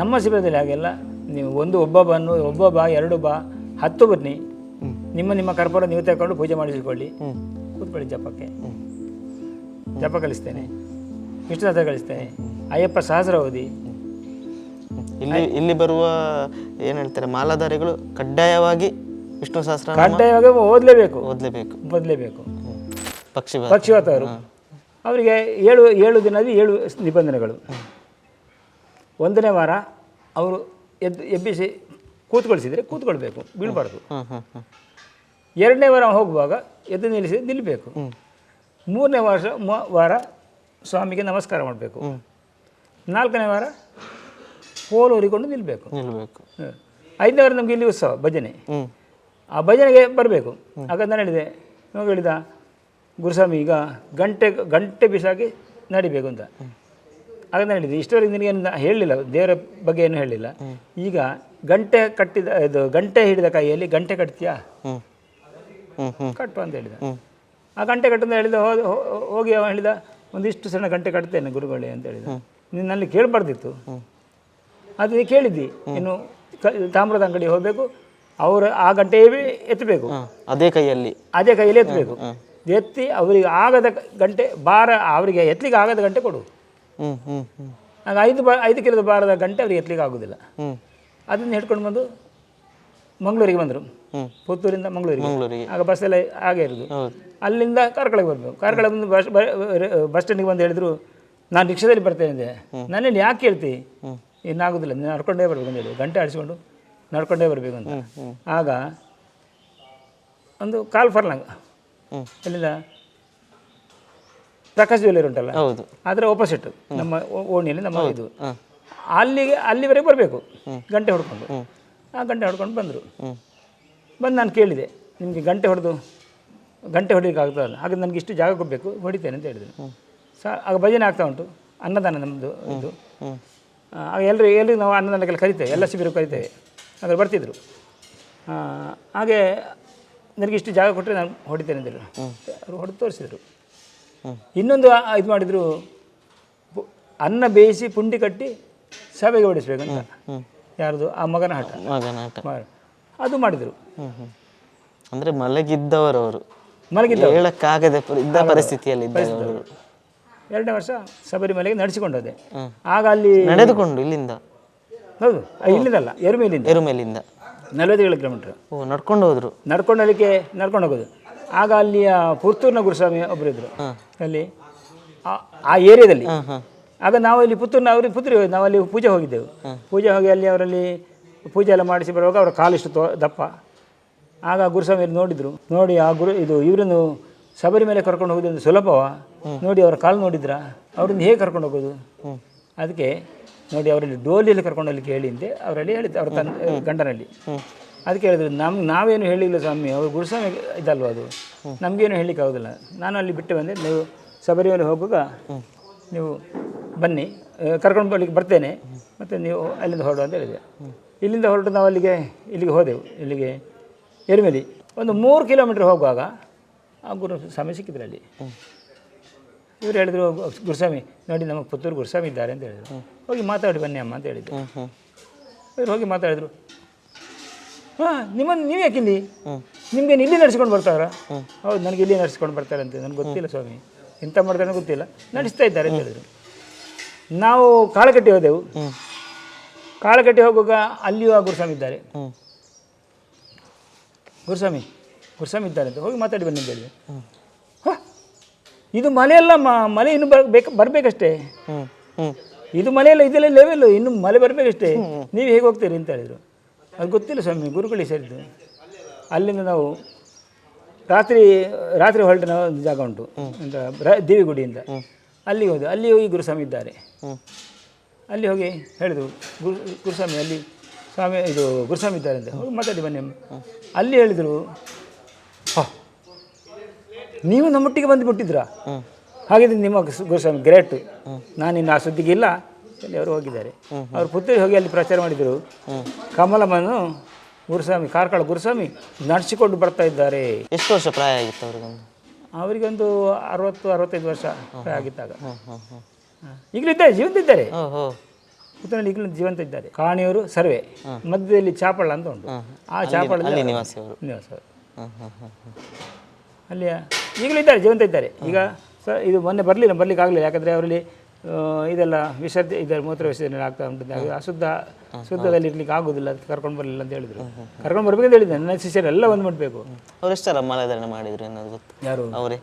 ನಮ್ಮ ಶಿಬಿರದಲ್ಲಿ ಹಾಗೆಲ್ಲ ನೀವು ಒಂದು ಒಬ್ಬ ಬನ್ನು ಒಬ್ಬ ಬಾ ಎರಡು ಬಾ ಹತ್ತು ಬನ್ನಿ. ನಿಮ್ಮ ನಿಮ್ಮ ಕರ್ಪೂರ ನೀವು ತಗೊಂಡು ಪೂಜೆ ಮಾಡಿಸಿಕೊಳ್ಳಿ. ಕೂತ್ಕೊಳ್ಳಿ ಜಪಕ್ಕೆ. ಜಪ ಕಲಿಸ್ತೇನೆ. ವಿಷ್ಣುನಾಥ ಕಲಿಸ್ತೇನೆ. ಅಯ್ಯಪ್ಪ ಸಹಸ್ರ ಓದಿ ಇಲ್ಲಿ ಇಲ್ಲಿ ಬರುವ ಏನ್ ಹೇಳ್ತಾರೆ ಮಾಲಾಧಾರಿಗಳು ಕಡ್ಡಾಯವಾಗಿ ವಿಷ್ಣು ಸಹಸ್ರ ಕಡ್ಡಾಯವಾಗಿ ಓದಲೇಬೇಕು. ಓದಲೇಬೇಕು. ಓದಲೇಬೇಕು. ಪಕ್ಷಿ ಪಕ್ಷಿವಾತ. ಅವರು ಅವರಿಗೆ ಏಳು ಏಳು ದಿನದಲ್ಲಿ ಏಳು ನಿಬಂಧನೆಗಳು. ಒಂದನೇ ವಾರ ಅವರು ಎದ್ದು ಎಬ್ಬಿಸಿ ಕೂತ್ಕೊಳಿಸಿದರೆ ಕೂತ್ಕೊಳ್ಬೇಕು ಬೀಳಬಾರ್ದು. ಎರಡನೇ ವಾರ ಹೋಗುವಾಗ ಎದ್ದು ನಿಲ್ಲಿಸಿ ನಿಲ್ಲಬೇಕು. ಮೂರನೇ ವರ್ಷ ವಾರ ಸ್ವಾಮಿಗೆ ನಮಸ್ಕಾರ ಮಾಡಬೇಕು. ನಾಲ್ಕನೇ ವಾರ ಕೋಲು ಹೊರಿಕೊಂಡು ನಿಲ್ಲಬೇಕು ಐದನೇ ವಾರ ನಮಗೆ ಇಲ್ಲಿ ಉತ್ಸವ ಭಜನೆ. ಆ ಭಜನೆಗೆ ಬರಬೇಕು. ಆಗ ನಾನು ಹೇಳಿದೆ ನಾವು ಹೇಳಿದ ಗುರುಸ್ವಾಮಿ ಈಗ ಗಂಟೆ ಗಂಟೆ ಬಿಸಾಕಿ ನಡಿಬೇಕು ಅಂತ. ಆಗ ಹೇಳಿದ್ದು ಹೇಳಿದೆ ಇಷ್ಟವರೆಗೆ ನಿನಗೆ ಹೇಳಲಿಲ್ಲ ದೇವರ ಬಗ್ಗೆ ಏನು ಹೇಳಲಿಲ್ಲ. ಈಗ ಗಂಟೆ ಕಟ್ಟಿದ ಇದು ಗಂಟೆ ಹಿಡಿದ ಕೈಯಲ್ಲಿ ಗಂಟೆ ಕಟ್ತೀಯಾ? ಕಟ್ಟು ಅಂತ ಹೇಳಿದ. ಆ ಗಂಟೆ ಕಟ್ಟಂತ ಹೇಳಿದ ಹೋಗಿ ಅವ ಹೇಳಿದ ಒಂದಿಷ್ಟು ಸಣ್ಣ ಗಂಟೆ ಕಟ್ತೇನೆ ಗುರುಗಳೇ ಅಂತ ಹೇಳಿದ. ನಿನ್ನಲ್ಲಿ ಕೇಳಬಾರ್ದಿತ್ತು. ಅದು ನೀ ಕೇಳಿದ್ದಿ. ಇನ್ನು ತಾಮ್ರದ ಅಂಗಡಿ ಹೋಗಬೇಕು ಅವರು ಆ ಗಂಟೆಯೇ ಎತ್ತಬೇಕು. ಅದೇ ಕೈಯಲ್ಲಿ. ಅದೇ ಕೈಯಲ್ಲಿ ಎತ್ತಬೇಕು. ಎತ್ತಿ ಅವರಿಗೆ ಆಗದ ಗಂಟೆ ಬಾರ ಅವರಿಗೆ ಎತ್ತಲಿಕ್ಕೆ ಆಗದ ಗಂಟೆ ಕೊಡು. ಆಗ ಐದು ಬಾ ಐದು ಕಿಲೋದ ಭಾರದ ಗಂಟೆ ಅವ್ರಿಗೆ ಎತ್ತಲಿಕ್ಕೆ ಆಗೋದಿಲ್ಲ. ಅದನ್ನು ಹಿಡ್ಕೊಂಡು ಬಂದು ಮಂಗಳೂರಿಗೆ ಬಂದರು. ಪುತ್ತೂರಿಂದ ಮಂಗಳೂರಿಗೆ. ಮಂಗಳೂರಿಗೆ. ಆಗ ಎಲ್ಲ ಹಾಗೆ ಇರೋದು. ಅಲ್ಲಿಂದ ಕಾರ್ಕಳಕ್ಕೆ ಬರಬೇಕು ಕಾರ್ಕಳ ಬಂದು ಬಸ್ ಬಸ್ ಸ್ಟ್ಯಾಂಡಿಗೆ ಬಂದು ಹೇಳಿದ್ರು ನಾನು ರಿಕ್ಷಾದಲ್ಲಿ ಬರ್ತೇನೆ ಅಂದೆ. ನನ್ನೇನು ಯಾಕೆ ಕೇಳ್ತಿ? ಏನಾಗೋದಿಲ್ಲ. ನೀನು ನಡ್ಕೊಂಡೇ ಬರ್ಬೇಕು ಅಂತ ಹೇಳಿ. ಗಂಟೆ ಆಡಿಸ್ಕೊಂಡು ನಡ್ಕೊಂಡೇ ಬರಬೇಕು ಅಂತ. ಆಗ ಒಂದು ಕಾಲ್ ಫರ್ಲಂಗ್. ಹ್ಮ್. ಎಲ್ಲಿಂದ? ಪ್ರಕಾಶ್ ಜ್ಯುವೆಲ್ಲರಿ ಉಂಟಲ್ಲ? ಹೌದು. ಅದರ ಆಪೋಸಿಟ್ ನಮ್ಮ ಓಣಿಯಲ್ಲಿ ನಮ್ಮ ಇದು. ಅಲ್ಲಿಗೆ ಅಲ್ಲಿವರೆಗೆ ಬರಬೇಕು. ಗಂಟೆ ಹೊಡ್ಕೊಂಡು. ಆ ಗಂಟೆ ಹೊಡ್ಕೊಂಡು ಬಂದರು. ಬಂದು ನಾನು ಕೇಳಿದೆ ನಿಮಗೆ ಗಂಟೆ ಹೊಡೆದು ಗಂಟೆ ಹೊಡಿಲಿಕ್ಕೆ ಆಗ್ತದಲ್ಲ? ಹಾಗೆ ನನಗೆ ಇಷ್ಟು ಜಾಗ ಕೊಡಬೇಕು ಹೊಡಿತೇನೆ ಅಂತ ಹೇಳಿದರು. ಸ ಆಗ ಭಜನೆ ಆಗ್ತಾ ಉಂಟು ಅನ್ನದಾನ ನಮ್ಮದು ಇದು. ಆಗ ಎಲ್ಲರೂ ಎಲ್ಲರಿಗೂ ನಾವು ಅನ್ನದಾನಕ್ಕೆಲ್ಲ ಕರಿತೇವೆ ಎಲ್ಲ ಶಿಬಿರ ಕರಿತೇವೆ. ಅದ್ರ ಬರ್ತಿದ್ರು. ಹಾಗೆ ನನಗೆ ಇಷ್ಟು ಜಾಗ ಕೊಟ್ಟರೆ ನಾನು ಹೊಡಿತೇನೆ ಅಂತ ಹೇಳಿದ್ರು. ಅವರು ಹೊಡೆದು ತೋರಿಸಿದರು. ಇನ್ನೊಂದು ಇದು ಮಾಡಿದರು ಅನ್ನ ಬೇಯಿಸಿ ಪುಂಡಿ ಕಟ್ಟಿ ಸಭೆಗೆ ಹೊಡಿಸ್ಬೇಕಂತ ಯಾರ್ದು? ಆ ಮಗನ ಹಠ ಮಗನಾಟ ಮ- ಅದು ಮಾಡಿದರು. ಅಂದ್ರೆ ಮಲಗಿದ್ದವರು. ಅವರು ಮಲಗಿದ್ದ ಹೇಳಕ್ಕಾಗದೆ ಇದ್ದ ಪರಿಸ್ಥಿತಿಯಲ್ಲಿ ಇದ್ದವರು. ಎರಡನೇ ವರ್ಷ ಶಬರಿಮಲೆಗೆ ನಡೆಸಿಕೊಂಡದೆ. ಆಗ ಅಲ್ಲಿ ನಡೆದುಕೊಂಡು ಇಲ್ಲಿಂದ? ಹೌದು. ಇಲ್ಲಿದಲ್ಲ ಇಲ್ಲಿಂದಲ್ಲ ಎರುಮೇಲಿಂದ. ಎರುಮೇಲಿಂದ. ನಲವತ್ತೇಳು ಕಿಲೋಮೀಟರ್. ಓ ನಡ್ಕೊಂಡು ಹೋದ್ರು. ನಡ್ಕೊಂಡು ಹೋಗ್ಲಿಕ್ಕೆ ನಡ್ಕೊಂಡು ಹೋಗೋದು. ಆಗ ಅಲ್ಲಿಯ ಪುತ್ತೂರಿನ ಗುರುಸ್ವಾಮಿ ಒಬ್ಬರಿದ್ರು ಅಲ್ಲಿ ಆ- ಆ ಏರಿಯಾದಲ್ಲಿ. ಆಗ ನಾವು ಇಲ್ಲಿ ಪುತ್ತೂರಿನ ಅವ್ರಿಗೆ ಪುತ್ತೂರಿಗೆ ಹೋಗಿದ್ದು ನಾವು ಅಲ್ಲಿ ಪೂಜೆ ಹೋಗಿದ್ದೆವು. ಪೂಜೆ ಹೋಗಿ ಅಲ್ಲಿ ಅವರಲ್ಲಿ ಪೂಜೆ ಎಲ್ಲ ಮಾಡಿಸಿ ಬರುವಾಗ ಅವರ ಕಾಲಿಷ್ಟು ತೋ ದಪ್ಪ. ಆಗ ಗುರುಸ್ವಾಮಿ ಇಲ್ಲಿ ನೋಡಿದ್ರು. ನೋಡಿ ಆ ಗುರು ಇದು ಇವರನ್ನು ಸಬರಿ ಮೇಲೆ ಕರ್ಕೊಂಡು ಹೋಗೋದು ಒಂದು ಸುಲಭವ. ನೋಡಿ ಅವರ ಕಾಲು ನೋಡಿದ್ರಾ? ಅವ್ರನ್ನ ಹೇಗೆ ಕರ್ಕೊಂಡು ಹೋಗೋದು? ಅದಕ್ಕೆ ನೋಡಿ ಅವರಲ್ಲಿ ಡೋಲಿಯಲ್ಲಿ ಕರ್ಕೊಂಡು ಹೋಗ್ಲಿಕ್ಕೆ ಹೇಳಿ ಅಂತೆ ಅವರಲ್ಲಿ ಹೇಳಿದ್ದು ಅವ್ರ ತನ್ನ ಗಂಡನಲ್ಲಿ. ಅದಕ್ಕೆ ಹೇಳಿದ್ರು ನಮ್ಗೆ ನಾವೇನು ಹೇಳಿಲ್ಲ ಸ್ವಾಮಿ ಅವರು ಗುರುಸ್ವಾಮಿ ಇದಲ್ವ ಅದು? ನಮಗೇನು ಹೇಳಲಿಕ್ಕೆ ಆಗೋದಿಲ್ಲ. ನಾನು ಅಲ್ಲಿ ಬಿಟ್ಟು ಬಂದೆ ನೀವು ಶಬರಿಮಲೆ ಹೋಗುವಾಗ ನೀವು ಬನ್ನಿ ಕರ್ಕೊಂಡು ಬರ್ಲಿಕ್ಕೆ ಬರ್ತೇನೆ ಮತ್ತು ನೀವು ಅಲ್ಲಿಂದ ಹೊರಡು ಅಂತ ಹೇಳಿದೆ. ಇಲ್ಲಿಂದ ಹೊರಟು ನಾವು ಅಲ್ಲಿಗೆ ಇಲ್ಲಿಗೆ ಹೋದೆವು ಇಲ್ಲಿಗೆ ಎರುಮೇಲಿ. ಒಂದು ಮೂರು ಕಿಲೋಮೀಟ್ರ್ ಹೋಗುವಾಗ ಆ ಗುರು ಸ್ವಾಮಿ ಸಿಕ್ಕಿದ್ರು ಅಲ್ಲಿ. ಇವರು ಹೇಳಿದ್ರು ಗುರುಸ್ವಾಮಿ ನೋಡಿ ನಮ್ಮ ಪುತ್ತೂರು ಗುರುಸ್ವಾಮಿ ಇದ್ದಾರೆ ಅಂತ ಹೇಳಿದರು. ಹೋಗಿ ಮಾತಾಡಿ ಬನ್ನಿ ಅಮ್ಮ ಅಂತ ಹೇಳಿದ್ರು. ಇವ್ರು ಹೋಗಿ ಮಾತಾಡಿದ್ರು. ಹಾಂ ನಿಮ್ಮನ್ನು ನೀವು ಯಾಕೆ ಇಲ್ಲಿ. ನಿಮಗೆ ಇಲ್ಲಿ ನಡೆಸ್ಕೊಂಡು ಬರ್ತಾರ ಹೌದು ನನಗೆ ಇಲ್ಲಿ ನಡೆಸ್ಕೊಂಡು ಬರ್ತಾರೆ ಅಂತ ನನಗೆ ಗೊತ್ತಿಲ್ಲ ಸ್ವಾಮಿ. ಎಂತ ಮಾಡ್ತಾರೆ ಗೊತ್ತಿಲ್ಲ. ನಡೆಸ್ತಾ ಇದ್ದಾರೆ ಅಂತ ಹೇಳಿದ್ರು. ನಾವು ಕಾಳಕಟ್ಟಿ ಹೋದೆವು. ಕಾಳಗಟ್ಟಿ ಕಾಳಕಟ್ಟಿ ಹೋಗುವಾಗ ಅಲ್ಲಿಯೂ ಆ ಗುರುಸ್ವಾಮಿ ಇದ್ದಾರೆ. ಗುರುಸ್ವಾಮಿ ಗುರುಸ್ವಾಮಿ ಇದ್ದಾರೆ ಅಂತ ಹೋಗಿ ಮಾತಾಡಿ ಬನ್ನಿ ಅಂತ ಹೇಳಿದೆ ಇದು ಮಲೆಯಲ್ಲ ಮಲೆ ಇನ್ನು ಬರ್ಬೇಕು ಬರಬೇಕಷ್ಟೇ? ಇದು ಮಲೆ ಇದು ಮಲೆಯಲ್ಲ ಇದೆಲ್ಲ ಲೆವೆಲ್ ಇನ್ನು ಮಲೆ ಬರಬೇಕಷ್ಟೇ? ನೀವು ಹೇಗೆ ಹೋಗ್ತೀರಿ ಅಂತ ಹೇಳಿದರು. ಅದು ಗೊತ್ತಿಲ್ಲ ಸ್ವಾಮಿ ಗುರುಗಳಿಗೆ ಸೇರಿದ್ದು. ಅಲ್ಲಿಂದ ನಾವು ರಾತ್ರಿ ರಾತ್ರಿ ಹೊರಟ ನಾವು ಒಂದು ಜಾಗ ಉಂಟು ಅಂತ ದೇವಿಗುಡಿಯಿಂದ. ಅಲ್ಲಿಗೆ ಹೋದೆ ಅಲ್ಲಿ ಹೋಗಿ ಗುರುಸ್ವಾಮಿ ಇದ್ದಾರೆ. ಅಲ್ಲಿ ಹೋಗಿ ಹೇಳಿದರು ಗುರು ಗುರುಸ್ವಾಮಿ ಅಲ್ಲಿ ಸ್ವಾಮಿ ಇದು ಗುರುಸ್ವಾಮಿ ಇದ್ದಾರೆ ಅಂತ. ಹೋಗಿ ಮಾತಾಡಿ ಬನ್ನಿ. ಅಲ್ಲಿ ಹೇಳಿದರು ನೀವು ನಮ್ಮೊಟ್ಟಿಗೆ ಬಂದು ಮುಟ್ಟಿದ್ರಾ ಹ್ಮ್. ಹಾಗಿದ್ರೆ ನಿಮ್ಮ ಗುರು- ಗುರುಸ್ವಾಮಿ ಗ್ರೇಟ್. ನಾನಿನ್ನು ಆ ಸುದ್ದಿಗೆ ಇಲ್ಲ. ಅಲ್ಲಿ ಅವರು ಹೋಗಿದ್ದಾರೆ. ಅವ್ರ ಪುತ್ತೂರಿಗೆ ಹೋಗಿ ಅಲ್ಲಿ ಪ್ರಚಾರ ಮಾಡಿದರು. ಕಮಲಮ್ಮನು ಗುರುಸ್ವಾಮಿ ಕಾರ್ಕಳ ಗುರುಸ್ವಾಮಿ ನಡೆಸಿಕೊಂಡು ಬರ್ತಾ ಇದ್ದಾರೆ. ಎಷ್ಟು ವರ್ಷ ಪ್ರಾಯ ಆಗಿತ್ತು ಅವ್ರಿಗೊಂದು? ಅವರಿಗೊಂದು ಅರವತ್ತು ಅರವತ್ತೈದು ವರ್ಷ ಆಗಿದ್ದಾಗ. ಹ್ಮ್ ಹ್ಮ್ ಈಗಲೂ ಇದ್ದಾರೆ ಜೀವಂತಿದ್ದಾರೆ. ಇದ್ದಾರೆ ಹೋ. ಪುತ್ತೂರಿನಲ್ಲಿ ಈಗಲೂ ಜೀವಂತ ಇದ್ದಾರೆ ಕಾಣಿಯವರು ಸರ್ವೆ ಮಧ್ಯದಲ್ಲಿ ಚಾಪಳ ಅಂತ ಉಂಟು. ಆ ಚಾಪಳ್ಳದಲ್ಲಿ ನಿವಾಸಿ ನಿವಾಸ ಅಲ್ಲಿ ಈಗಲೂ ಇದ್ದಾರೆ ಜೀವಂತ ಇದ್ದಾರೆ. ಈಗ ಸರ್ ಇದು ಮೊನ್ನೆ ಬರಲಿಲ್ಲ ಬರ್ಲಿಕ್ಕೆ ಆಗಲಿಲ್ಲ ಯಾಕಂದರೆ ಅವರಲ್ಲಿ ಇದೆಲ್ಲ ವಿಸರ್ಜ ಇದರ ಮೂತ್ರ ವಿಸರ್ಜನೆ ಆಗ್ತಾ ಉಂಟು ಅಶುದ್ಧ ಶುದ್ಧದಲ್ಲಿ ಇರ್ಲಿಕ್ಕೆ ಆಗೋದಿಲ್ಲ ಕರ್ಕೊಂಡು ಬರಲಿಲ್ಲ ಅಂತ ಹೇಳಿದ್ರು. ಕರ್ಕೊಂಡು ಬರ್ಬೇಕಂತ ಹೇಳಿದ್ದೆ. ನನ್ನ ಶಿಷ್ಯರೆಲ್ಲ ಒಂದು ಮಾಡಬೇಕು ಮಾಲಾಧಾರಣೆ ಮಾಡಿದ್ರು ಅನ್ನೋದು ಗೊತ್ತು? ಯಾರು? ಅವರೇ.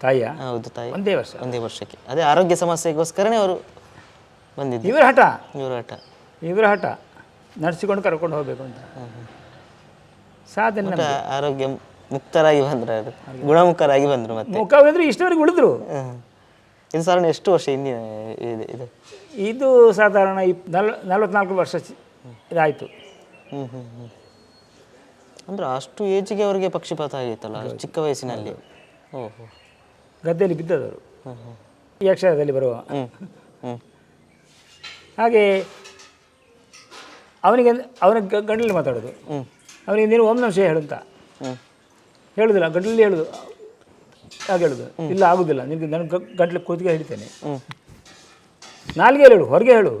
ತಾಯಿಯ? ಹೌದು ತಾಯಿ. ಒಂದೇ ವರ್ಷ. ಒಂದೇ ವರ್ಷಕ್ಕೆ. ಅದೇ ಆರೋಗ್ಯ ಸಮಸ್ಯೆಗೋಸ್ಕರನೇ ಅವರು ಬಂದಿದ್ದು. ಇವರ ಹಠ? ಇವರ ಹಠ. ಇವರ ಹಠ. ನಡೆಸಿಕೊಂಡು ಕರ್ಕೊಂಡು ಹೋಗಬೇಕು ಅಂತ. ಸಾಧನೆ ಆರೋಗ್ಯ ಮುಕ್ತರಾಗಿ ಬಂದ್ರು ಗುಣಮುಖರಾಗಿ ಬಂದ್ರು ಮತ್ತೆ. ಮುಖ ಅಂದ್ರೆ ಇಷ್ಟವರೆಗೆ ಉಳಿದ್ರು. ಇದು ಸಾಧಾರಣ ಎಷ್ಟು ವರ್ಷ ಹಿಂದಿನ ಇದೆ ಇದು? ಇದು ಸಾಧಾರಣ ಇಪ್ ನಲ್ ನಲ್ವತ್ನಾಲ್ಕು ವರ್ಷ ಚಿ- ಇದಾಯಿತು. ಹ್ಮ್ ಹ್ಮ್ ಹ್ಮ್. ಅಂದ್ರೆ ಅಷ್ಟು ಏಜಿಗೆ ಅವರಿಗೆ ಪಕ್ಷಿಪಾತ ಆಗಿತ್ತಲ್ಲ ಚಿಕ್ಕ ವಯಸ್ಸಿನಲ್ಲಿ? ಓಹೋ. ಗದ್ದೆಯಲ್ಲಿ ಬಿದ್ದದವರು ಹ್ಮ್ ಹ್ಮ್. ಈ ಅಕ್ಷರದಲ್ಲಿ ಬರುವ. ಹ್ಮ್ ಹ್ಮ್. ಹಾಗೆ ಅವನಿಗೆ ಅವನ ಗಂಡಲ್ಲಿ ಮಾತಾಡೋದು. ಹ್ಮ್. ಅವನಿಗೆ ನೀನು ಓಂ ನಮಃ ಶಿವಾಯ ಹೇಳು ಅಂತ. ಹ್ಮ್. ಹೇಳುದಿಲ್ಲ ಗಂಡಲ್ಲಿ ಹೇಳುದು. ಹಾಗೆ ಹೇಳುದು. ಇಲ್ಲ ಆಗುದಿಲ್ಲ. ನಿಮ್ಗೆ ನನ್ನ ಗಂಟ್ಲು ಕೂತಿಗೆ ಹಿಡಿತೇನೆ ನಾಲ್ಗೆ ಹೇಳು ಹೊರಗೆ ಹೇಳು.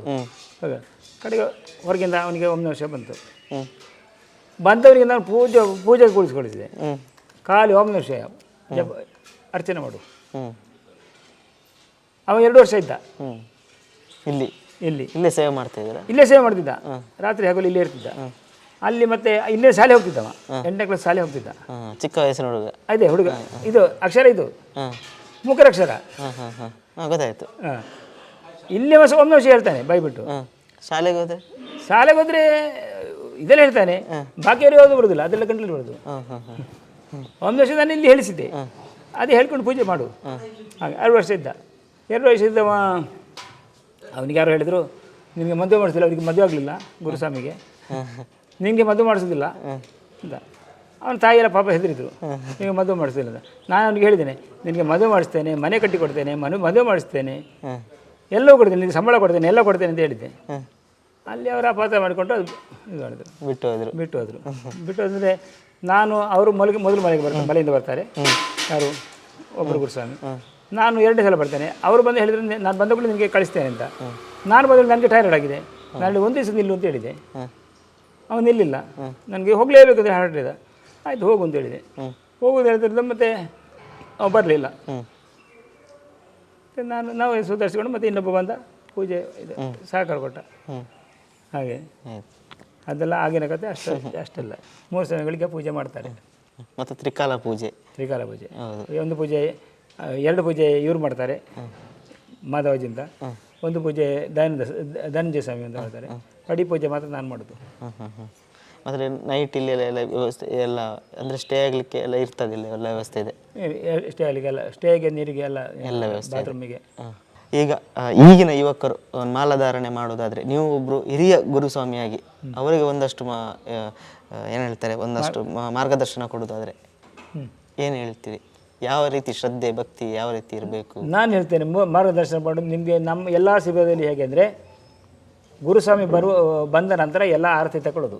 ಹಾಗೆ. ಕಡೆಗೆ ಹೊರಗಿಂದ ಅವನಿಗೆ ಒಂದು ವರ್ಷ ಬಂತು. ಬಂದವನಿಗೆ ಬಂದವರಿಗೆ ನಾನು ಪೂಜೆ ಪೂಜೆ ಕೂಡಿಸ್ಕೊಳಿಸಿದೆ ಖಾಲಿ ಓಂ ವಿಷಯ ಜಪ ಅರ್ಚನೆ ಮಾಡು. ಅವ ಎರಡು ವರ್ಷ ಇದ್ದ. ಹ್ಮ್ ಇಲ್ಲಿ. ಇಲ್ಲಿ. ಇಲ್ಲೇ ಸೇವೆ ಮಾಡ್ತಾ ಇದ್ದೀರಾ ಇಲ್ಲೇ ಸೇವೆ ಮಾಡ್ತಿದ್ದ. ರಾತ್ರಿ ಹಗಲು ಇಲ್ಲೇ ಇರ್ತಿದ್ದ. ಅಲ್ಲಿ ಮತ್ತೆ ಇಲ್ಲೇ ಶಾಲೆ ಹೋಗ್ತಿದ್ದವ. ಎಂಟನೇ ಕ್ಲಾಸ್ ಶಾಲೆ ಹೋಗ್ತಿದ್ದ. ಚಿಕ್ಕ ವಯಸ್ಸಿನ ಹುಡುಗ. ಅದೇ ಹುಡುಗ. ಇದು ಅಕ್ಷರ ಇದು. ಮುಖರ ಮುಖರಕ್ಷರ. ಗೊತ್ತಾಯ್ತು. ಇಲ್ಲಿ ಇಲ್ಲೇ ವರ್ಷ ವರ್ಷ ಹೇಳ್ತಾನೆ ಬೈಬಿಟ್ಟು. ಶಾಲೆಗೆ ಹೋದ್ರೆ ಶಾಲೆಗೆ ಹೋದ್ರೆ ಇದೆಲ್ಲ ಹೇಳ್ತಾನೆ. ಬಾಕಿಯವರು ಯಾವುದು ಬರೋದಿಲ್ಲ ಅದೆಲ್ಲ ಗಂಟಲು ಬರೋದು. ಒಂದು ವರ್ಷ ನಾನು ಇಲ್ಲಿ ಹೇಳಿಸಿದ್ದೆ. ಅದೇ ಹೇಳ್ಕೊಂಡು ಪೂಜೆ ಮಾಡು. ಹಾಗೆ ಎರಡು ವರ್ಷ ಇದ್ದ. ಎರಡು ವರ್ಷ ಇದ್ದವ ಅವನಿಗೆ ಯಾರು ಹೇಳಿದರು ನಿಮಗೆ ಮದುವೆ ಮಾಡಿಸಿಲ್ಲ ಅವರಿಗೆ ಮದುವೆ ಆಗಲಿಲ್ಲ ಗುರುಸ್ವಾಮಿಗೆ. ನಿನಗೆ ಮದುವೆ ಮಾಡಿಸೋದಿಲ್ಲ. ಅಂತ ಅವನ ತಾಯಿಯೆಲ್ಲ ಪಾಪ ಹೆದರಿದ್ರು. ನಿಮಗೆ ಮದುವೆ ಮಾಡಿಸೋದಿಲ್ಲ ಅಂತ ನಾನು ಅವ್ನಿಗೆ ಹೇಳಿದ್ದೇನೆ ನಿನಗೆ ಮದುವೆ ಮಾಡಿಸ್ತೇನೆ ಮನೆ ಕಟ್ಟಿ ಕೊಡ್ತೇನೆ ಮನೆ ಮದುವೆ ಮಾಡಿಸ್ತೇನೆ. ಎಲ್ಲೋ ಎಲ್ಲವೂ ಕೊಡ್ತೇನೆ ನಿನಗೆ ಸಂಬಳ ಕೊಡ್ತೇನೆ ಎಲ್ಲ ಕೊಡ್ತೇನೆ ಅಂತ ಹೇಳಿದ್ದೆ. ಅಲ್ಲಿ ಅವರ ಅಪಾತ ಮಾಡಿಕೊಂಡು ಅದು ಇದು ಮಾಡಿದ್ರು. ಬಿಟ್ಟು ಹೋದ್ರು. ಬಿಟ್ಟು ಹೋದರು. ಬಿಟ್ಟು ಹೋದರೆ ನಾನು ಅವರು ಮೊಲಗೆ ಮೊದಲು ಮನೆಗೆ ಬರ್ತಾರೆ ಮಲೆಯಿಂದ ಬರ್ತಾರೆ. ಯಾರು? ಒಬ್ಬರು ಗುರುಸ್ವಾಮಿ. ನಾನು ಎರಡನೇ ಸಲ ಬರ್ತೇನೆ. ಅವರು ಬಂದು ಹೇಳಿದ್ರೆ ನಾನು ಬಂದ ಕೂಡ ನಿನಗೆ ಕಳಿಸ್ತೇನೆ ಅಂತ. ನಾನು ಬಂದರೆ ನನಗೆ ಟೈರ್ಡ್ ಆಗಿದೆ. ನಾನು ಒಂದು ದಿವಸ ನಿಲ್ಲು ಅಂತ ಹೇಳಿದೆ. ಅವನು ನಿಲ್ಲಿಲ್ಲ ನನಗೆ ಹೋಗಲೇಬೇಕು ಅಂತ ಇದೆ ಆಯ್ತು ಹೋಗು ಅಂತ ಹೇಳಿದೆ. ಹೋಗೋದು ಹೇಳಿದ್ರೆ ಮತ್ತೆ ಅವ ಬರಲಿಲ್ಲ. ನಾನು ನಾವು ಸುಧಾರಿಸ್ಕೊಂಡು ಮತ್ತೆ ಇನ್ನೊಬ್ಬ ಬಂದ ಪೂಜೆ ಇದು ಸಹಕಾರ ಕೊಟ್ಟ. ಹಾಗೆ. ಅದೆಲ್ಲ ಆಗಿನ ಕತೆ ಅಷ್ಟು ಅಷ್ಟೆಲ್ಲ. ಮೂರು ಸಮಯಗಳಿಗೆ ಪೂಜೆ ಮಾಡ್ತಾರೆ. ಮತ್ತು ತ್ರಿಕಾಲ ಪೂಜೆ. ತ್ರಿಕಾಲ ಪೂಜೆ. ಒಂದು ಪೂಜೆ ಎರಡು ಪೂಜೆ ಇವ್ರು ಮಾಡ್ತಾರೆ. ಮಾಧವಜಿಂದ. ಒಂದು ಪೂಜೆ ದಯಾನಂದ ಧನಂಜಯ ಸ್ವಾಮಿ ಅಂತ ಹೇಳ್ತಾರೆ ಅಡಿ ಪೂಜೆ ಮಾತ್ರ ನಾನು ಮಾಡೋದು. ಹಾಂ ಹಾಂ ಹಾಂ. ಆದರೆ ನೈಟ್ ಇಲ್ಲಿ ಎಲ್ಲ ಎಲ್ಲ ವ್ಯವಸ್ಥೆ ಎಲ್ಲ ಅಂದರೆ ಸ್ಟೇ ಆಗಲಿಕ್ಕೆ ಎಲ್ಲ ಇರ್ತದಿಲ್ಲ ಎಲ್ಲ ವ್ಯವಸ್ಥೆ ಇದೆ? ಸ್ಟೇ ಅಲ್ಲಿಗೆಲ್ಲ ಸ್ಟೇಗೆ ನೀರಿಗೆ ಎಲ್ಲ ಎಲ್ಲ ವ್ಯವಸ್ಥೆ ಬಾತ್ರೂಮಿಗೆ ಈಗ ಆ, ಈಗಿನ ಯುವಕರು ಒಂದು ಮಾಲಾಧಾರಣೆ ಮಾಡೋದಾದ್ರೆ ನೀವು ಒಬ್ಬರು ಹಿರಿಯ ಗುರುಸ್ವಾಮಿಯಾಗಿ ಅವರಿಗೆ ಒಂದಷ್ಟು ಮಾ ಏನು ಹೇಳ್ತಾರೆ ಒಂದಷ್ಟು ಮಾ- ಮಾರ್ಗದರ್ಶನ ಕೊಡೋದಾದ್ರೆ ಏನು ಹೇಳ್ತೀರಿ? ಯಾವ ರೀತಿ ಶ್ರದ್ಧೆ ಭಕ್ತಿ ಯಾವ ರೀತಿ ಇರಬೇಕು? ನಾನು ಹೇಳ್ತೇನೆ ಮಾರ್ಗದರ್ಶನ ಮಾಡೋದು ನಿಮಗೆ ನಮ್ಮ ಎಲ್ಲ ಶಿಬಿರದಲ್ಲಿ ಹೇಗೆ ಅಂದರೆ ಗುರುಸ್ವಾಮಿ ಬರುವ ಬಂದ ನಂತರ ಎಲ್ಲ ಆರತಿ ತಗೊಳ್ಳೋದು.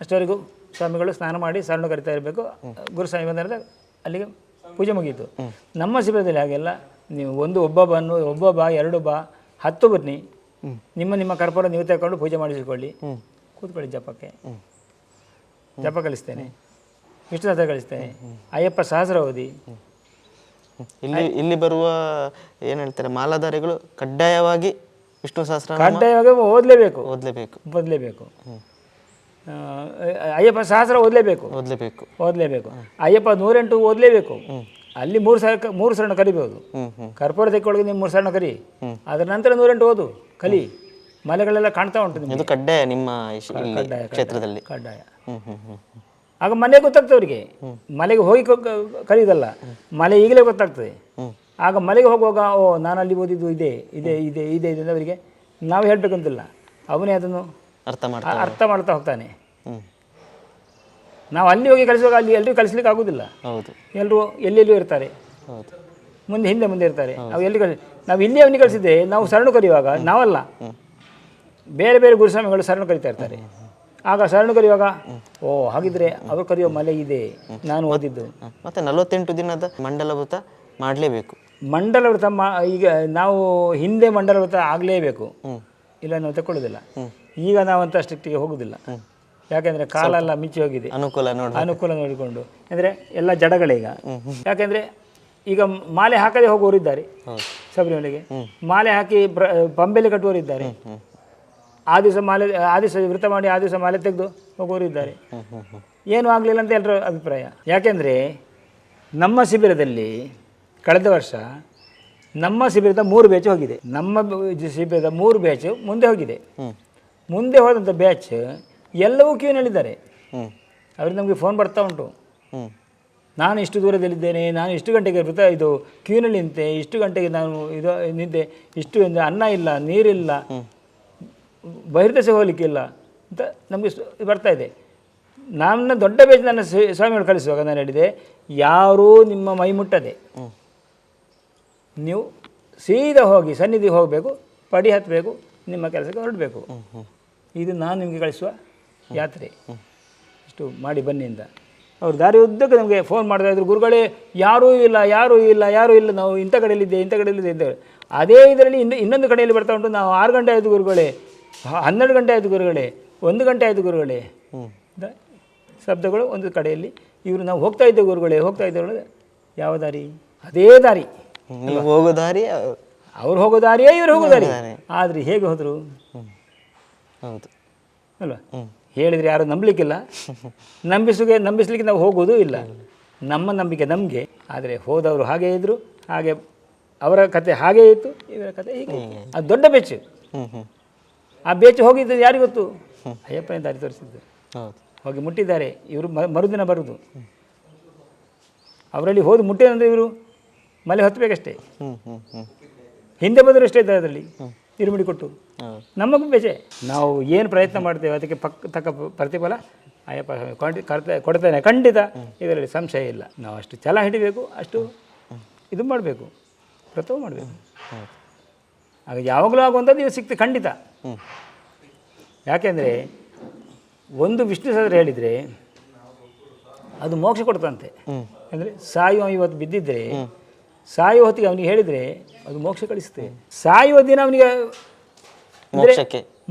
ಅಷ್ಟವರೆಗೂ ಸ್ವಾಮಿಗಳು ಸ್ನಾನ ಮಾಡಿ ಸರಣ ಕರಿತಾ ಇರಬೇಕು. ಗುರುಸ್ವಾಮಿ ಬಂದ ನಂತರ ಅಲ್ಲಿಗೆ ಪೂಜೆ ಮುಗಿಯಿತು. ನಮ್ಮ ಶಿಬಿರದಲ್ಲಿ ಹಾಗೆಲ್ಲ ನೀವು ಒಂದು ಒಬ್ಬ ಬನ್ನು ಒಬ್ಬ ಬಾ ಎರಡು ಬಾ ಹತ್ತು ಬನ್ನಿ. ನಿಮ್ಮ ನಿಮ್ಮ ಕರ್ಪೂರ ನೀವು ತಗೊಂಡು ಪೂಜೆ ಮಾಡಿಸಿಕೊಳ್ಳಿ. ಕೂತ್ಕೊಳ್ಳಿ ಜಪಕ್ಕೆ. ಜಪ ಕಲಿಸ್ತೇನೆ. ವಿಷ್ಣು ಸಹಸ್ರ ಕಳಿಸ್ತೇನೆ. ಅಯ್ಯಪ್ಪ ಸಹಸ್ರ ಓದಿ ಇಲ್ಲಿ ಇಲ್ಲಿ ಬರುವ ಏನು ಹೇಳ್ತಾರೆ ಮಾಲಾಧಾರಿಗಳು ಕಡ್ಡಾಯವಾಗಿ ವಿಷ್ಣು ಸಹಸ್ರ ಕಡ್ಡಾಯವಾಗಿ ಓದಲೇಬೇಕು. ಓದಲೇಬೇಕು. ಓದ್ಲೇಬೇಕು. ಅಯ್ಯಪ್ಪ ಸಹಸ್ರ ಓದಲೇಬೇಕು. ಓದಲೇಬೇಕು. ಓದಲೇಬೇಕು. ಅಯ್ಯಪ್ಪ ನೂರೆಂಟು ಓದಲೇಬೇಕು. ಅಲ್ಲಿ ಮೂರು ಸಾವಿರ ಮೂರು ಸರಣ ಕಲಿಬಹುದು ಕರ್ಪೂರ ತೆಕ್ಕೊಳಗೆ ನೀವು ಮೂರು ಸರಣ ಕರಿ ಹ್ಮ್. ಅದರ ನಂತರ ನೂರೆಂಟು ಓದು ಕಲಿ. ಮಲೆಗಳೆಲ್ಲ ಕಾಣ್ತಾ ಉಂಟು ಕಡ್ಡಾಯ ನಿಮ್ಮ ಕಡ್ಡಾಯ ಕ್ಷೇತ್ರದಲ್ಲಿ. ಕಡ್ಡಾಯ. ಹ್ಮ್ ಹ್ಮ್ ಹ್ಞೂ ಆಗ ಮನೆ ಗೊತ್ತಾಗ್ತದೆ ಅವರಿಗೆ ಮಲೆಗೆ ಹೋಗಿ ಕಲಿಯೋದಲ್ಲ ಮಲೆ ಈಗಲೇ ಗೊತ್ತಾಗ್ತದೆ. ಆಗ ಮಲೆಗೆ ಹೋಗುವಾಗ ಓ ನಾನು ಅಲ್ಲಿ ಓದಿದ್ದು ಇದೆ ಇದೆ ಇದೆ ಇದೆ ಇದೆ ಅವರಿಗೆ ನಾವು ಹೇಳಬೇಕಂತಿಲ್ಲ. ಅವನೇ ಅದನ್ನು ಅರ್ಥ ಮಾಡ್ತಾ ಅರ್ಥ ಮಾಡ್ತಾ ಹೋಗ್ತಾನೆ. ನಾವು ಅಲ್ಲಿ ಹೋಗಿ ಕಲಿಸುವಾಗ ಅಲ್ಲಿ ಎಲ್ಲರೂ ಕಲಿಸ್ಲಿಕ್ಕೆ ಆಗೋದಿಲ್ಲ. ಹೌದು. ಎಲ್ಲರೂ ಎಲ್ಲೆಲ್ಲೂ ಇರ್ತಾರೆ. ಮುಂದೆ ಹಿಂದೆ ಮುಂದೆ ಇರ್ತಾರೆ. ನಾವು ಎಲ್ಲಿ ಕಲಿ ನಾವು ಇಲ್ಲಿ ಅವನಿಗೆ ಕಲಿಸಿದ್ದೆ ನಾವು ಶರಣು ಕರೆಯುವಾಗ ನಾವಲ್ಲ. ಬೇರೆ ಬೇರೆ ಗುರುಸ್ವಾಮಿಗಳು ಶರಣು ಕರಿತಾ ಇರ್ತಾರೆ. ಆಗ ಶರಣು ಕರೆಯುವಾಗ ಓ ಹಾಗಿದ್ರೆ ಅವರು ಕರೆಯೋ ಮಲೆ ಇದೆ ನಾನು ಓದಿದ್ದು. ಮತ್ತೆ ನಲವತ್ತೆಂಟು ದಿನದ ಮಂಡಲ ವೃತ ಮಾಡಲೇಬೇಕು. ಮಂಡಲ ವೃತ ಮಾ ಈಗ ನಾವು ಹಿಂದೆ ಮಂಡಲ ವೃತ ಆಗಲೇಬೇಕು ಇಲ್ಲ ನಾವು ತಗೊಳ್ಳೋದಿಲ್ಲ ಈಗ ನಾವಂತ ಸ್ಟ್ರಿಕ್ಟಿಗೆ ಹೋಗೋದಿಲ್ಲ. ಯಾಕಂದ್ರೆ ಕಾಲ ಎಲ್ಲ ಮಿಚ್ಚಿ ಹೋಗಿದೆ. ಅನುಕೂಲ ನೋಡಿ ಅನುಕೂಲ ನೋಡಿಕೊಂಡು. ಅಂದ್ರೆ ಎಲ್ಲ ಜಡಗಳೀಗ ಯಾಕಂದ್ರೆ ಈಗ ಮಾಲೆ ಹಾಕದೆ ಹೋಗುವವರಿದ್ದಾರೆ. ಶಬರಿಮಲೆಗೆ ಮಾಲೆ ಹಾಕಿ ಬ್ರ- ಕಟ್ಟುವವರಿದ್ದಾರೆ. ಆ ದಿವಸ ಮಾಲೆ ಆ ದಿವಸ ವೃತ ಮಾಡಿ ಆ ದಿವಸ ಮಾಲೆ ತೆಗೆದು ಹ್ಮ್ ಏನೂ ಆಗಲಿಲ್ಲ ಅಂತ ಎಲ್ಲರ ಅಭಿಪ್ರಾಯ. ಯಾಕೆಂದರೆ ನಮ್ಮ ಶಿಬಿರದಲ್ಲಿ ಕಳೆದ ವರ್ಷ ನಮ್ಮ ಶಿಬಿರದ ಮೂರು ಬ್ಯಾಚ್ ಹೋಗಿದೆ. ನಮ್ಮ ಶಿಬಿರದ ಮೂರು ಬ್ಯಾಚ್ ಮುಂದೆ ಹೋಗಿದೆ. ಮುಂದೆ ಹೋದಂಥ ಬ್ಯಾಚ್ ಎಲ್ಲವೂ ಕ್ಯೂನಲ್ಲಿದ್ದಾರೆ ಹ್ಮ್. ಅವ್ರಿಗೆ ನಮಗೆ ಫೋನ್ ಬರ್ತಾ ಉಂಟು. ನಾನು ಇಷ್ಟು ದೂರದಲ್ಲಿದ್ದೇನೆ ನಾನು ಇಷ್ಟು ಗಂಟೆಗೆ ವೃತ ಇದು ಕ್ಯೂನಲ್ಲಿ ನಿಂತೆ ಇಷ್ಟು ಗಂಟೆಗೆ ನಾನು ಇದು ನಿಂತೆ ಇಷ್ಟು ಅನ್ನ ಇಲ್ಲ ನೀರಿಲ್ಲ. ಬಹಿರ್ದಶೆ ಹೋಗಲಿಕ್ಕಿಲ್ಲ ಅಂತ ನಮಗೆ ಬರ್ತಾ ಇದೆ. ನನ್ನ ದೊಡ್ಡ ಬೇಜ ನನ್ನ ಸ್ವ- ಸ್ವಾಮಿಗಳು ಕಳಿಸುವಾಗ ನಾನು ಹೇಳಿದೆ, ಯಾರೂ ನಿಮ್ಮ ಮೈ ಮುಟ್ಟದೆ. ನೀವು ಸೀದಾ ಹೋಗಿ ಸನ್ನಿಧಿ ಹೋಗಬೇಕು, ಪಡಿ ಹತ್ತಬೇಕು ನಿಮ್ಮ ಕೆಲಸಕ್ಕೆ ಹೊರಡಬೇಕು. ಇದು ನಾನು ನಿಮಗೆ ಕಳಿಸುವ ಯಾತ್ರೆ. ಇಷ್ಟು ಮಾಡಿ ಬನ್ನಿ ಅಂತ. ಅವ್ರು ದಾರಿ ಉದ್ದಕ್ಕೆ ನಮಗೆ ಫೋನ್ ಮಾಡ್ತಾ ಇದ್ರು, ಗುರುಗಳೇ, ಯಾರೂ ಇಲ್ಲ ಯಾರೂ ಇಲ್ಲ ಯಾರೂ ಇಲ್ಲ, ನಾವು ಇಂಥ ಕಡೆಯಲ್ಲಿದ್ದೆ ಇಂಥ ಕಡೆಯಲ್ಲಿದ್ದೆ ಹೇಳಿ. ಅದೇ ಇದರಲ್ಲಿ ಇನ್ನು ಇನ್ನೊಂದು ಕಡೆಯಲ್ಲಿ ಬರ್ತಾ ಉಂಟು, ನಾವು ಆರು ಗಂಟೆ ಆಯಿತು ಗುರುಗಳೇ. ಹನ್ನೆರಡು ಗಂಟೆ ಆಯಿತು ಗುರುಗಳೇ ಒಂದು ಗಂಟೆ ಆಯಿತು ಗುರುಗಳೇ. ಶಬ್ದಗಳು ಒಂದು ಕಡೆಯಲ್ಲಿ ಇವರು ನಾವು ಹೋಗ್ತಾ ಇದ್ದೇವೆ ಗುರುಗಳೇ ಹೋಗ್ತಾ ಇದ್ದೇವೆ ಯಾವ ದಾರಿ? ಅದೇ ದಾರಿ. ಹೋಗೋ ದಾರಿ ಅವ್ರು ಹೋಗೋ ದಾರಿಯೇ ಇವ್ರು ಹೋಗೋ ದಾರಿ. ಆದ್ರೆ ಹೇಗೆ ಹೋದರು? ಹೌದು. ಅಲ್ವಾ? ಹೇಳಿದ್ರೆ ಯಾರು ನಂಬಲಿಕ್ಕಿಲ್ಲ. ನಂಬಿಸುಗೆ ನಂಬಿಸ್ಲಿಕ್ಕೆ ನಾವು ಹೋಗೋದು ಇಲ್ಲ. ನಮ್ಮ ನಂಬಿಕೆ ನಮಗೆ ಆದರೆ ಹೋದವರು ಹಾಗೇ ಇದ್ದರು ಹಾಗೆ ಅವರ ಕತೆ ಹಾಗೇ ಇತ್ತು ಇವರ ಕತೆ ಹೀಗೆ. ಅದು ದೊಡ್ಡ ಬೆಚ್ಚು. ಆ ಬೇಚು ಹೋಗಿದ್ದು ಯಾರಿಗೂ ಗೊತ್ತು? ಅಯ್ಯಪ್ಪನೇ ದಾರಿ ತೋರಿಸಿದ್ದು. ಹೌದು. ಹೋಗಿ ಮುಟ್ಟಿದ್ದಾರೆ. ಇವರು ಮರುದಿನ ಬರುದು. ಅವರಲ್ಲಿ ಹೋದು ಮುಟ್ಟಿದಂದ್ರೆ ಇವರು ಮಲೆ ಹತ್ತಬೇಕಷ್ಟೇ. ಹಿಂದೆ ಬಂದರೂ ಅಷ್ಟೇ ಇದ್ದಾರೆ ಅದರಲ್ಲಿ? ತಿರುಮಿಡಿ ಕೊಟ್ಟು. ನಮಗೂ ಬೇಜೆ. ನಾವು ಏನು ಪ್ರಯತ್ನ ಮಾಡ್ತೇವೆ ಅದಕ್ಕೆ ಪಕ್ಕ ತಕ್ಕ ಪ್ರತಿಫಲ? ಅಯ್ಯಪ್ಪ ಸ್ವಾಮಿ ಕೊಂಡಿ ಕೊಡ್ತಾನೆ. ಖಂಡಿತ. ಇದರಲ್ಲಿ ಸಂಶಯ ಇಲ್ಲ. ನಾವು ಅಷ್ಟು ಛಲ ಹಿಡಿಬೇಕು ಅಷ್ಟು ಇದು ಮಾಡಬೇಕು. ವ್ರತವೂ ಮಾಡಬೇಕು. ಆಗ ಯಾವಾಗಲೂ ಆಗುವಂಥದ್ದು ಇದು ಸಿಕ್ತು ಖಂಡಿತ. ಯಾಕೆಂದರೆ ಒಂದು ವಿಷ್ಣು ಸಹಸ್ರ ಹೇಳಿದರೆ ಅದು ಮೋಕ್ಷ ಕೊಡ್ತಂತೆ. ಅಂದರೆ ಸಾಯುವ ಇವತ್ತು ಬಿದ್ದಿದ್ದರೆ ಸಾಯುವ ಹೊತ್ತಿಗೆ ಅವನಿಗೆ ಹೇಳಿದರೆ ಅದು ಮೋಕ್ಷ ಕಳಿಸುತ್ತೆ. ಸಾಯುವ ದಿನ ಅವನಿಗೆ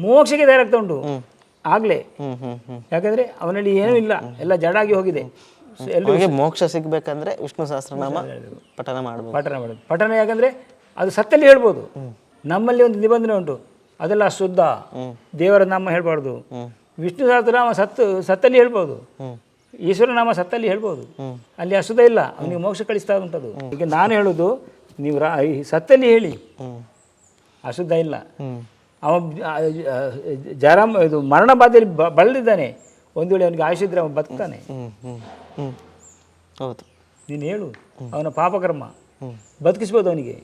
ಮೋಕ್ಷಕ್ಕೆ. ತಯಾರಾಗ್ತಾ ಉಂಟು. ಆಗಲೇ. ಯಾಕಂದರೆ ಅವನಲ್ಲಿ ಏನೂ ಇಲ್ಲ. ಎಲ್ಲ ಜಡಾಗಿ ಹೋಗಿದೆ. ಎಲ್ಲರಿಗೆ ಮೋಕ್ಷ ಸಿಗ್ಬೇಕಂದ್ರೆ ವಿಷ್ಣು ಸಹಸ್ರನಾಮ ಪಠನ ಮಾಡಬೇಕು. ಪಠನ ಮಾಡೋದು ಪಠನ ಯಾಕಂದರೆ ಅದು ಸತ್ತಲ್ಲಿ ಹೇಳ್ಬೋದು. ನಮ್ಮಲ್ಲಿ ಒಂದು ನಿಬಂಧನೆ ಉಂಟು. ಅದೆಲ್ಲ ಶುದ್ಧ ದೇವರ ನಾಮ ಹೇಳ್ಬಾರ್ದು. ವಿಷ್ಣು ಸಹಸ್ರನಾಮ ಸತ್ತು ಸತ್ತಲ್ಲಿ ಹೇಳ್ಬೋದು. ಈಶ್ವರನಾಮ ಈಶ್ವರ ನಾಮ ಸತ್ತಲ್ಲಿ ಹೇಳ್ಬೋದು. ಅಲ್ಲಿ ಅಶುದ್ಧ ಇಲ್ಲ. ಅವನಿಗೆ ಮೋಕ್ಷ ಕಳಿಸ್ತಾ ಉಂಟದು. ಈಗ ನಾನು ಹೇಳೋದು ನೀವು ರಾ ಸತ್ತಲ್ಲಿ ಹೇಳಿ. ಅಶುದ್ಧ ಇಲ್ಲ. ಅವ ಜರ ಇದು ಮರಣ ಬಾಧೆಯಲ್ಲಿ ಬಳಲಿದ್ದಾನೆ. ಒಂದು ವೇಳೆ ಅವನಿಗೆ ಆಯುಷಿದ್ರೆ ಅವನು ಬದುಕ್ತಾನೆ. ಹೌದು. ನೀನು ಹೇಳು. ಅವನ ಪಾಪಕರ್ಮ. ಬದುಕಿಸ್ಬೋದು ಅವನಿಗೆ.